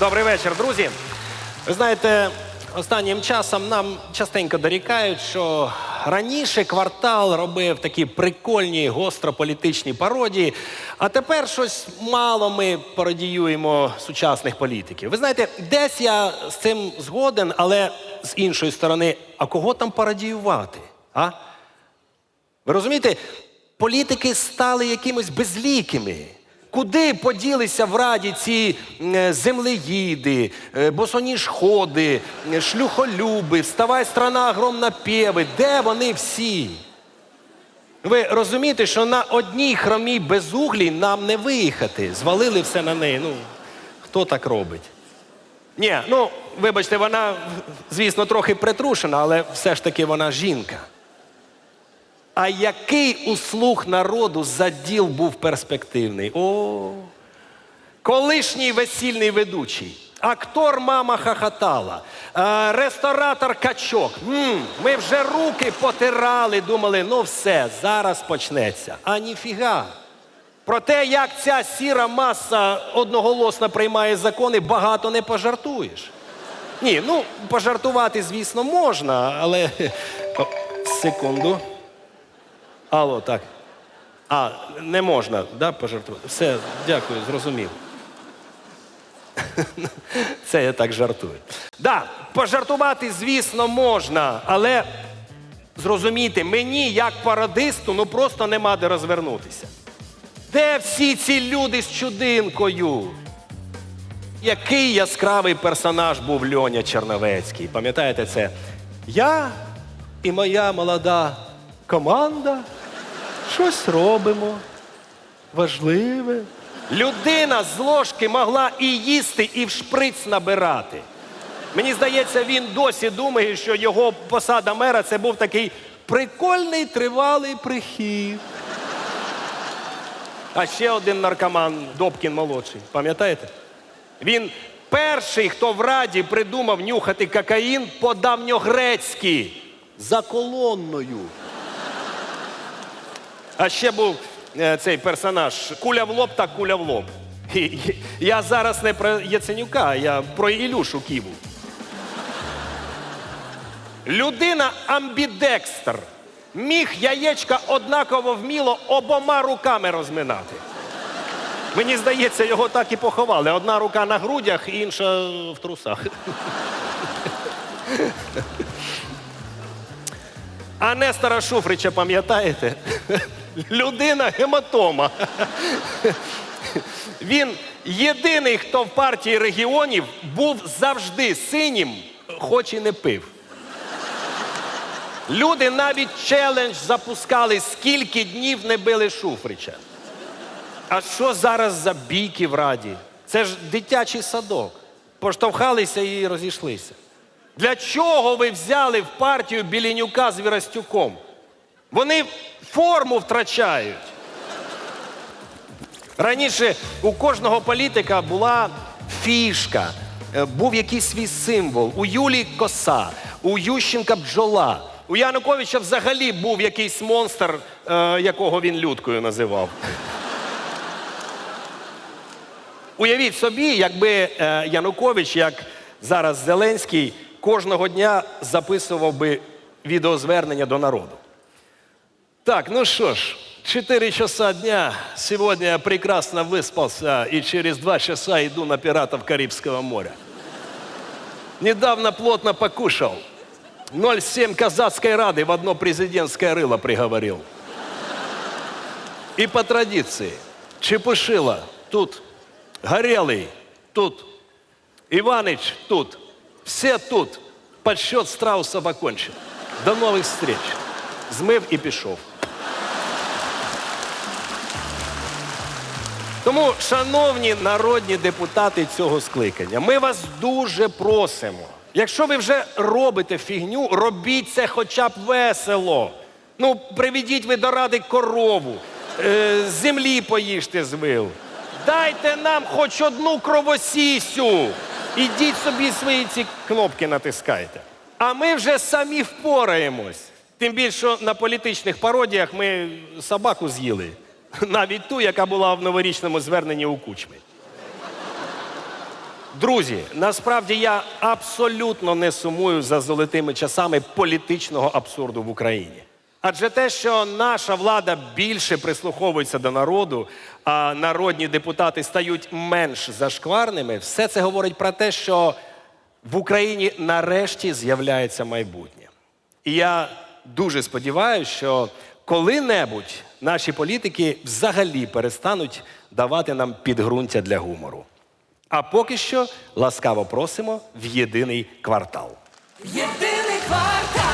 Добрий вечір, друзі. Ви знаєте, останнім часом нам частенько дорікають, що раніше квартал робив такі прикольні гострополітичні пародії, а тепер щось мало ми пародіюємо сучасних політиків. Ви знаєте, десь я з цим згоден, але з іншої сторони, а кого там пародіювати? А? Ви розумієте, політики стали якимось безлікими. Куди поділися в раді ці е, землеїди, е, босоніжходи, е, шлюхолюби, вставай страна огромна пєви? Де вони всі? Ви розумієте, що на одній хромій безуглій нам не виїхати. Звалили все на неї. Ну, хто так робить? Ні, ну, вибачте, вона, звісно, трохи притрушена, але все ж таки вона жінка. А який у слух народу заділ був перспективний? О, колишній весільний ведучий, актор мама хахатала, е, ресторатор качок. ми вже руки потирали, думали, ну все, зараз почнеться. А ніфіга. Про те, як ця сіра маса одноголосно приймає закони, багато не пожартуєш. Ні, ну пожартувати, звісно, можна, але секунду. Алло, так. А, не можна, да, пожартувати? Все, дякую, зрозумів. Це я так жартую. Да, пожартувати, звісно, можна, але зрозумійте, мені, як пародисту, ну просто нема де розвернутися. Де всі ці люди з чудинкою? Який яскравий персонаж був Льоня Черновецький? Пам'ятаєте це? Я і моя молода команда щось робимо важливе. Людина з ложки могла і їсти, і в шприц набирати. Мені здається, він досі думає, що його посада мера це був такий прикольний тривалий прихід. А ще один наркоман Добкін молодший. Пам'ятаєте? Він перший, хто в раді придумав нюхати кокаїн по давньогрецьки за колонною. А ще був е, цей персонаж куля в лоб та куля в лоб. Я зараз не про Яценюка, я про Ілюшу Ківу. Людина амбідекстер. Міг яєчка однаково вміло обома руками розминати. Мені здається, його так і поховали. Одна рука на грудях, інша в трусах. А Нестора Шуфрича пам'ятаєте? Людина гематома. Він єдиний, хто в партії регіонів був завжди синім, хоч і не пив. Люди навіть челендж запускали, скільки днів не били Шуфрича. А що зараз за бійки в раді? Це ж дитячий садок. Поштовхалися і розійшлися. Для чого ви взяли в партію Білінюка з Вірастюком? Вони форму втрачають. Раніше у кожного політика була фішка, е, був якийсь свій символ. У Юлії коса, у Ющенка бджола. У Януковича взагалі був якийсь монстр, е, якого він людкою називав. Уявіть собі, якби е, Янукович, як зараз Зеленський, кожного дня записував би відеозвернення до народу. Так, ну что ж, 4 часа дня. Сегодня я прекрасно выспался и через два часа иду на пиратов Карибского моря. Недавно плотно покушал. 0,7 казацкой рады в одно президентское рыло приговорил. И по традиции. Чепушила тут. Горелый тут. Иваныч тут. Все тут. Подсчет страусов окончен. До новых встреч. Змив і пішов. Тому, шановні народні депутати цього скликання, ми вас дуже просимо. Якщо ви вже робите фігню, робіть це хоча б весело. Ну, приведіть ви до ради корову, е, землі поїжте з вил. Дайте нам хоч одну кровосісю. Ідіть собі свої ці кнопки натискайте. А ми вже самі впораємось. Тим більше на політичних пародіях ми собаку з'їли. Навіть ту, яка була в новорічному зверненні у кучмі. Друзі, насправді я абсолютно не сумую за золотими часами політичного абсурду в Україні. Адже те, що наша влада більше прислуховується до народу, а народні депутати стають менш зашкварними, все це говорить про те, що в Україні нарешті з'являється майбутнє. І я дуже сподіваюся, що коли-небудь наші політики взагалі перестануть давати нам підґрунтя для гумору. А поки що ласкаво просимо в єдиний квартал. Єдиний квартал